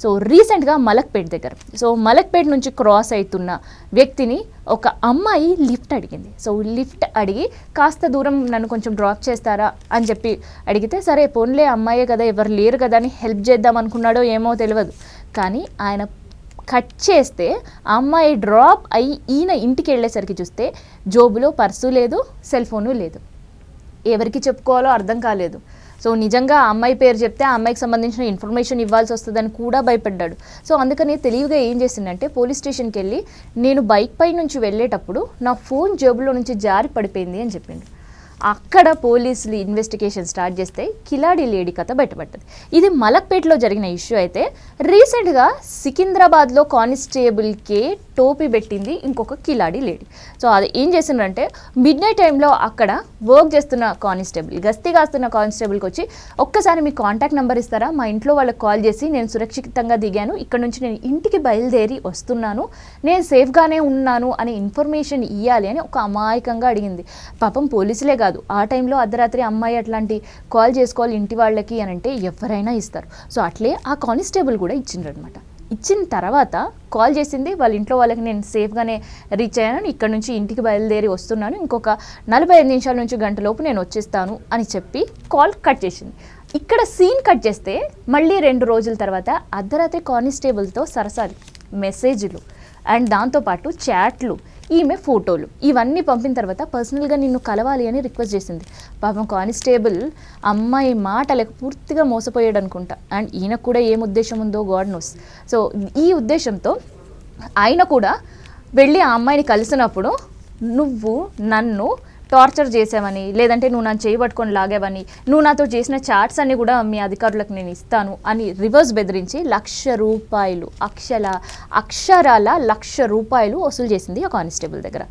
So రీసెంట్గా మలక్పేట్ దగ్గర. So Malakpet నుంచి క్రాస్ అవుతున్న వ్యక్తిని ఒక అమ్మాయి లిఫ్ట్ అడిగింది. సో లిఫ్ట్ అడిగి కాస్త దూరం నన్ను కొంచెం డ్రాప్ చేస్తారా? అని చెప్పి అడిగితే సరే పోన్లే అమ్మాయే కదా ఎవరు లేరు కదా అని హెల్ప్ చేద్దాం అనుకున్నాడో ఏమో తెలియదు కానీ ఆయన కట్ చేస్తే అమ్మాయి డ్రాప్ అయ్యి ఈయన ఇంటికి వెళ్ళేసరికి చూస్తే జోబులో పర్సు లేదు సెల్ ఫోను లేదు. ఎవరికి చెప్పుకోవాలో అర్థం కాలేదు. సో నిజంగా ఆ అమ్మాయి పేరు చెప్తే ఆ అమ్మాయికి సంబంధించిన ఇన్ఫర్మేషన్ ఇవ్వాల్సి వస్తుందని కూడా భయపడ్డాడు. సో అందుకని తెలివిగా ఏం చేసిందంటే పోలీస్ స్టేషన్కి వెళ్ళి నేను బైక్ పై నుంచి వెళ్ళేటప్పుడు నా ఫోన్ జేబులో నుంచి జారి పడిపోయింది అని చెప్పిండు అక్కడ పోలీసులు ఇన్వెస్టిగేషన్ స్టార్ట్ చేస్తే కిలాడి లేడీ కథ బయటపడ్డది. ఇది మలక్పేటలో జరిగిన ఇష్యూ అయితే రీసెంట్గా సికింద్రాబాద్లో కానిస్టేబుల్కే టోపీ పెట్టింది ఇంకొక కిలాడి లేడీ. సో అది ఏం చేసిందంటే మిడ్ నైట్ టైంలో అక్కడ వర్క్ చేస్తున్న కానిస్టేబుల్ గస్తీ కాస్తున్న కానిస్టేబుల్కి వచ్చి ఒక్కసారి మీ కాంటాక్ట్ నెంబర్ ఇస్తారా? మా ఇంట్లో వాళ్ళకి కాల్ చేసి నేను సురక్షితంగా దిగాను. ఇక్కడ నుంచి నేను ఇంటికి బయలుదేరి వస్తున్నాను. నేను సేఫ్గానే ఉన్నాను అనే ఇన్ఫర్మేషన్ ఇవ్వాలి అని ఒక అమాయకంగా అడిగింది. పాపం పోలీసులే కాదు ఆ టైంలో అర్ధరాత్రి అమ్మాయి అట్లాంటి కాల్ చేసుకోవాలి ఇంటి వాళ్ళకి అని అంటే ఎవరైనా ఇస్తారు. సో అట్లే ఆ కానిస్టేబుల్ కూడా ఇచ్చిండ్రు అనమాట ఇచ్చిన తర్వాత కాల్ చేసింది వాళ్ళ ఇంట్లో వాళ్ళకి నేను సేఫ్గానే రీచ్ అయ్యాను ఇక్కడ నుంచి ఇంటికి బయలుదేరి వస్తున్నాను. ఇంకొక నలభై ఐదు నిమిషాల నుంచి గంటలోపు నేను వచ్చేస్తాను అని చెప్పి కాల్ కట్ చేసింది. ఇక్కడ సీన్ కట్ చేస్తే మళ్ళీ రెండు రోజుల తర్వాత అర్ధరాత్రి కానిస్టేబుల్తో సరసాలు మెసేజ్లు అండ్ దాంతోపాటు చాట్లు ఈమె ఫోటోలు. ఇవన్నీ పంపిన తర్వాత పర్సనల్గా నిన్ను కలవాలి అని రిక్వెస్ట్ చేసింది. పాపం కానిస్టేబుల్ అమ్మాయి మాటలకు పూర్తిగా మోసపోయాడు అనుకుంటా అండ్ ఈయనకు కూడా ఏం ఉద్దేశం ఉందో గాడ్ నోస్. సో ఈ ఉద్దేశంతో ఆయన కూడా వెళ్ళి ఆ అమ్మాయిని కలిసినప్పుడు నువ్వు నన్ను టార్చర్ చేసావని లేదంటే నువ్వు నన్ను చేయబట్టుకొని లాగావని నువ్వు నాతో చేసిన చాట్స్ అన్ని కూడా మీ అధికారులకు నేను ఇస్తాను అని రివర్స్ బెదిరించి లక్ష రూపాయలు అక్షల అక్షరాల లక్ష రూపాయలు వసూలు చేసింది ఆ కానిస్టేబుల్ దగ్గర.